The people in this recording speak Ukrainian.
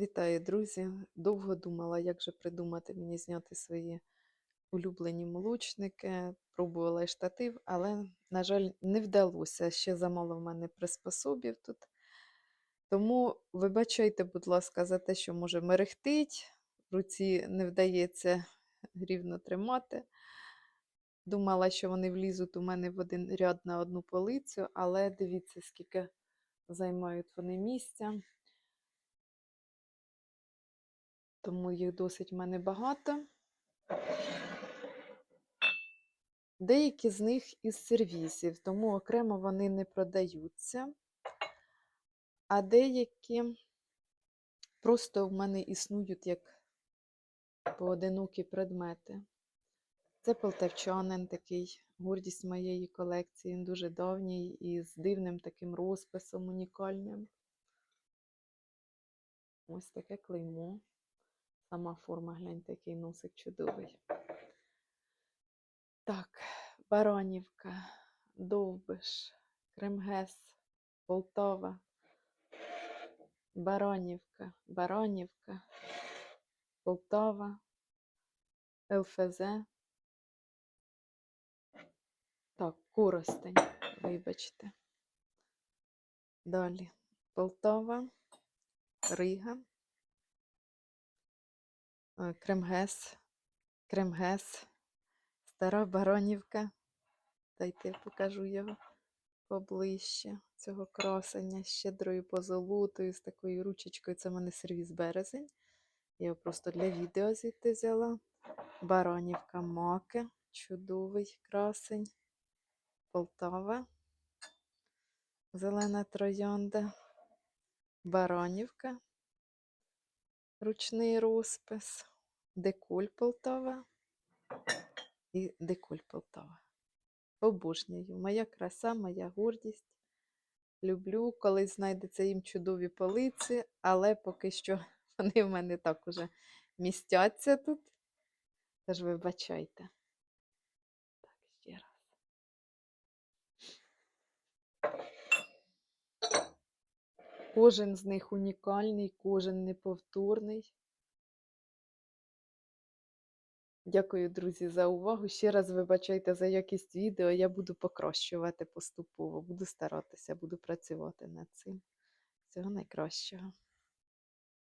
Вітаю, друзі! Довго думала, як же придумати мені зняти свої улюблені молочники. Пробувала і штатив, але, на жаль, не вдалося. Ще замало в мене приспособів тут. Тому вибачайте, будь ласка, за те, що може мерехтить, в руці не вдається рівно тримати. Думала, що вони влізуть у мене в один ряд на одну полицю, але дивіться, скільки займають вони місця. Тому їх досить в мене багато. Деякі з них із сервісів, тому окремо вони не продаються, а деякі просто в мене існують як поодинокі предмети. Це полтавчанин, такий гордість моєї колекції. Він дуже давній і з дивним таким розписом унікальним. Ось таке клеймо. Сама форма, гляньте, який носик чудовий. Так, Баранівка, Довбиш, Кремгес, Полтава, Баранівка, Баранівка, Полтава, ЛФЗ. Так, Коростень, вибачте. Далі Полтава, Рига. Кремгес, Кремгес, Стара Баранівка. Дайте покажу його поближче. Цього красення з щедрою позолотою, з такою ручечкою. Це в мене сервіс березень. Я його просто для відео звідти взяла. Баранівка Маки, чудовий красень. Полтава, зелена троянда, Баранівка, ручний розпис, деколь Полтава і деколь Полтава. Обожнюю. Моя краса, моя гордість. Люблю, коли знайдеться їм чудові полиці, але поки що вони в мене так уже містяться тут. Тож вибачайте. Так, ще раз. Кожен з них унікальний, кожен неповторний. Дякую, друзі, за увагу. Ще раз вибачайте за якість відео. Я буду покращувати поступово, буду старатися, буду працювати над цим. Всього найкращого.